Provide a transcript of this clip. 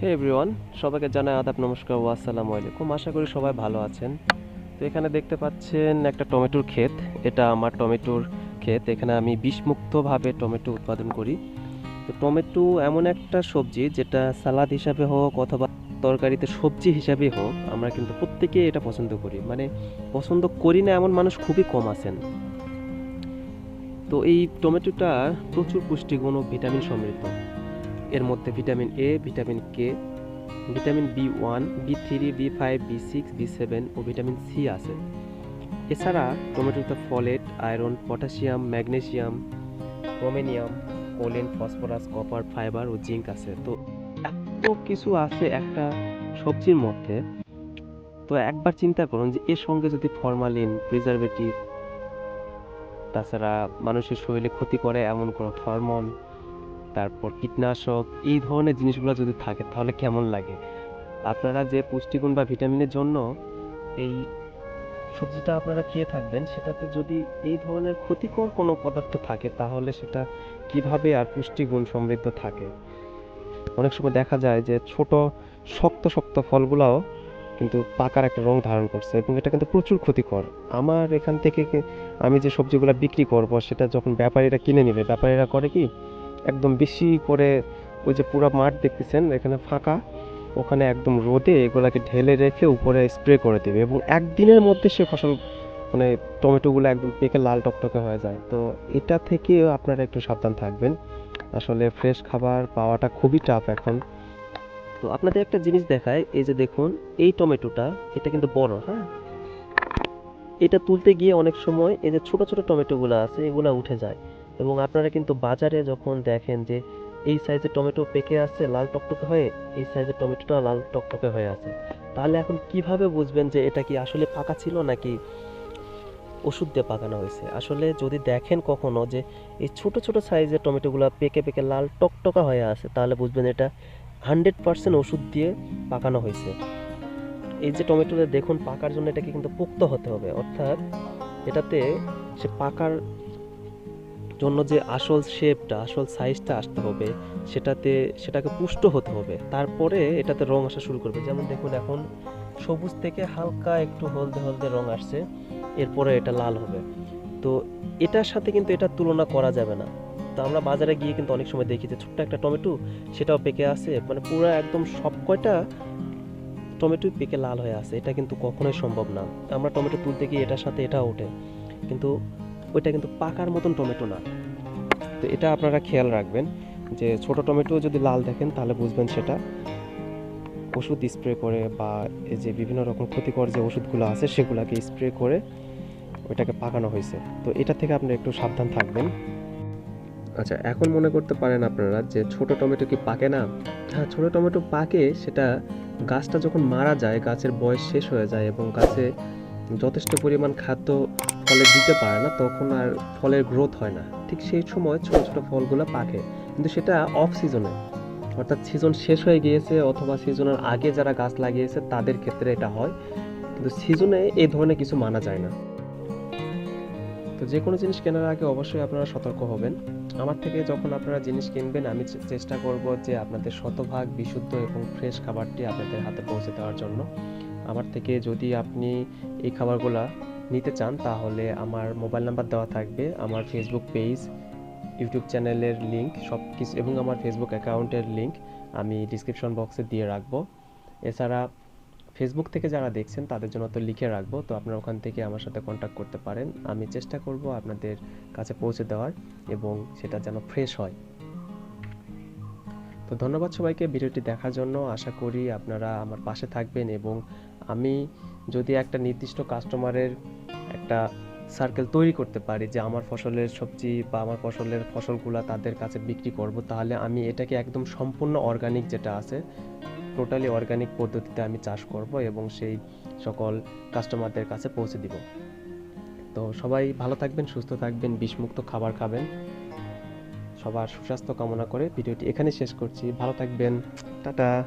হে everyone সবাইকে জানাই আদাব, নমস্কার ও আসসালামু আলাইকুম। আশা করি সবাই ভালো আছেন। তো এখানে দেখতে পাচ্ছেন একটা টমেটোর ক্ষেত। এটা আমার টমেটোর ক্ষেত। এখানে আমি বিষমুক্তভাবে টমেটো উৎপাদন করি। তো টমেটো এমন একটা সবজি যেটা সালাদ হিসাবে হোক অথবা তরকারিতে সবজি হিসাবে হোক, আমরা কিন্তু প্রত্যেকে এটা পছন্দ করি। মানে পছন্দ করি না এমন মানুষ খুবই কম আছেন। তো এই টমেটোটা প্রচুর পুষ্টিগুণ ও ভিটামিন সমৃদ্ধ। এর মধ্যে vitamin A vitamin K vitamin B one B three B five B six B seven O vitamin C আছে। এছাড়া টমেটোতে folate iron potassium magnesium chromium choline phosphorus copper fibre ও জিঙ্ক আছে। তো এত কিছু আছে একটা সবজির মধ্যে। তো একবার চিন্তা করুন যে এর সঙ্গে যদি ফরমালিন প্রিজারভেটিভ তাছাড়া মানুষের শরীরে ক্ষতি করে এমন কোনো হরমোন তারপর কীটনাশক, এই ধরনের জিনিসগুলো যদি থাকে, তাহলে কেমন লাগে? আপনারা যে পুষ্টিগুণ বা ভিটামিনের জন্য এই সবজিটা আপনারা খেয়ে থাকবেন, সেটাতে যদি এই ধরনের ক্ষতিকর কোনো পদার্থ থাকে, তাহলে সেটা কীভাবে আর পুষ্টিগুণ সমৃদ্ধ থাকে? অনেক সময় দেখা যায় যে ছোট, শক্ত শক্ত ফলগুলাও কিন্তু পাকার একটা রং ধারণ করছে এবং এটা কিন্তু প্রচুর ক্ষতিকর। আমার এখান থেকে আমি যে সবজিগুলো বিক্রি করব, সেটা যখন ব্যাপারীরা কিনে নেবে, ব্যাপারীরা করে কি একদম বেশি করে ওই যে পুরো মাঠ দেখতেছেন, এখানে ফাঁকা। ওখানে একদম রোদে এগুলাকে ঢেলে রেখে উপরে স্প্রে করে দেবে এবং একদিনের মধ্যে সে ফসল মানে টমেটোগুলো একদম পেকে লাল টকটকে হয়ে যায়। তো এটা থেকেও আপনারা একটু সাবধান থাকবেন। আসলে ফ্রেশ খাবার পাওয়াটা খুবই টাফ এখন। তো আপনাদের একটা জিনিস দেখায় এই যে দেখুন, এই টমেটোটা, এটা কিন্তু বড় হ্যাঁ? এটা তুলতে গিয়ে অনেক সময় এই যে ছোট ছোট টমেটোগুলো আছে, এগুলো উঠে যায়। এবং আপনারা কিন্তু বাজারে যখন দেখেন যে এই সাইজের টমেটো পেকে আসছে লাল টকটকে হয়ে, এই সাইজের টমেটোটা লাল টকটকে হয়ে আছে। তাহলে এখন কীভাবে বুঝবেন যে এটা কি আসলে পাকা ছিল নাকি ওষুধ দিয়ে পাকানো হয়েছে? আসলে যদি দেখেন কখনো যে এই ছোট ছোট সাইজের টমেটোগুলো পেকে পেকে লাল টকটকা হয়ে আছে, তাহলে বুঝবেন এটা হান্ড্রেড পার্সেন্ট ওষুধ দিয়ে পাকানো হয়েছে। এই যে টমেটোটা দেখুন, পাকার জন্য এটাকে কিন্তু পোক্ত হতে হবে। অর্থাৎ এটাতে সে পাকার জন্য যে আসল শেপটা আসল সাইজটা আসতে হবে, সেটাতে, সেটাকে পুষ্ট হতে হবে। তারপরে এটাতে রং আসা শুরু করবে। যেমন দেখুন এখন সবুজ থেকে হালকা একটু হলদে হলদে রং আসছে, এরপরে এটা লাল হবে। তো এটার সাথে কিন্তু এটার তুলনা করা যাবে না। তো আমরা বাজারে গিয়ে কিন্তু অনেক সময় দেখি যে ছোট্ট একটা টমেটো, সেটাও পেকে আছে মানে পুরো একদম সব কয়টা টমেটো পেকে লাল হয়ে আছে এটা কিন্তু কখনোই সম্ভব না। আমরা টমেটো তুলতে গিয়ে এটার সাথে এটা ওঠে। কিন্তু ওইটা কিন্তু পাকার মতন টমেটো না। তো এটা আপনারা খেয়াল রাখবেন যে ছোট টমেটো যদি লাল দেখেন তাহলে বুঝবেন সেটা ওষুধ স্প্রে করে বা এই যে বিভিন্ন রকম ক্ষতিকর যে ওষুধগুলো আছে সেগুলোকে স্প্রে করে ওইটাকে পাকানো হয়েছে। তো এটা থেকে আপনি একটু সাবধান থাকবেন। আচ্ছা এখন মনে করতে পারেন আপনারা যে ছোট টমেটো কি পাকে না? হ্যাঁ ছোট টমেটো পাকে, সেটা গাছটা যখন মারা যায়, গাছের বয়স শেষ হয়ে যায় এবং গাছে যথেষ্ট পরিমাণ খাদ্য ফলে দিতে পারে না, তখন আর ফলের গ্রোথ হয় না। ঠিক সেই সময় ছোট ছোট ফলগুলো পাকে। কিন্তু সেটা অফ সিজনে অর্থাৎ সিজন শেষ হয়ে গিয়েছে অথবা সিজনের আগে যারা গাছ লাগিয়েছে, তাদের ক্ষেত্রে এটা হয়। কিন্তু সিজনে এই ধরনের কিছু মানা যায় না। তো যে কোনো জিনিস কেনার আগে অবশ্যই আপনারা সতর্ক হবেন। আমার থেকে যখন আপনারা জিনিস কিনবেন, আমি চেষ্টা করব যে আপনাদের শতভাগ বিশুদ্ধ এবং ফ্রেশ খাবারটি আপনাদের হাতে পৌঁছে দেওয়ার জন্য। আমার থেকে যদি আপনি এই খাবারগুলা নিতে চান, তাহলে আমার মোবাইল নাম্বার দেওয়া থাকবে, আমার ফেসবুক পেজ ইউটিউব চ্যানেলের লিংক সব কিছু এবং আমার ফেসবুক অ্যাকাউন্টের লিংক আমি ডিসক্রিপশন বক্সে দিয়ে রাখব। এছাড়া ফেসবুক থেকে যারা দেখছেন, তাদের জন্য তো লিখে রাখব, তো আপনারা ওখান থেকে আমার সাথে কন্ট্যাক্ট করতে পারেন। আমি চেষ্টা করব আপনাদের কাছে পৌঁছে দেওয়ার, এবং সেটা যেন ফ্রেশ হয়। তো ধন্যবাদ সবাইকে, ভিডিওটি দেখার জন্য। আশা করি আপনারা আমার পাশে থাকবেন, এবং আমি যদি একটা নির্দিষ্ট কাস্টমারের একটা সার্কেল তৈরি করতে পারি যে আমার ফসলের সবজি বা আমার ফসলের ফসলগুলো তাদের কাছে বিক্রি করব, তাহলে আমি এটাকে একদম সম্পূর্ণ অর্গানিক যেটা আছে টোটালি অর্গানিক পদ্ধতিতে আমি চাষ করব এবং সেই সকল কাস্টমারদের কাছে পৌঁছে দিব। তো সবাই ভালো থাকবেন, সুস্থ থাকবেন, বিষমুক্ত খাবার খাবেন। সবার সুস্বাস্থ্য কামনা করে ভিডিওটি এখানে শেষ করছি। ভালো থাকবেন। টাটা।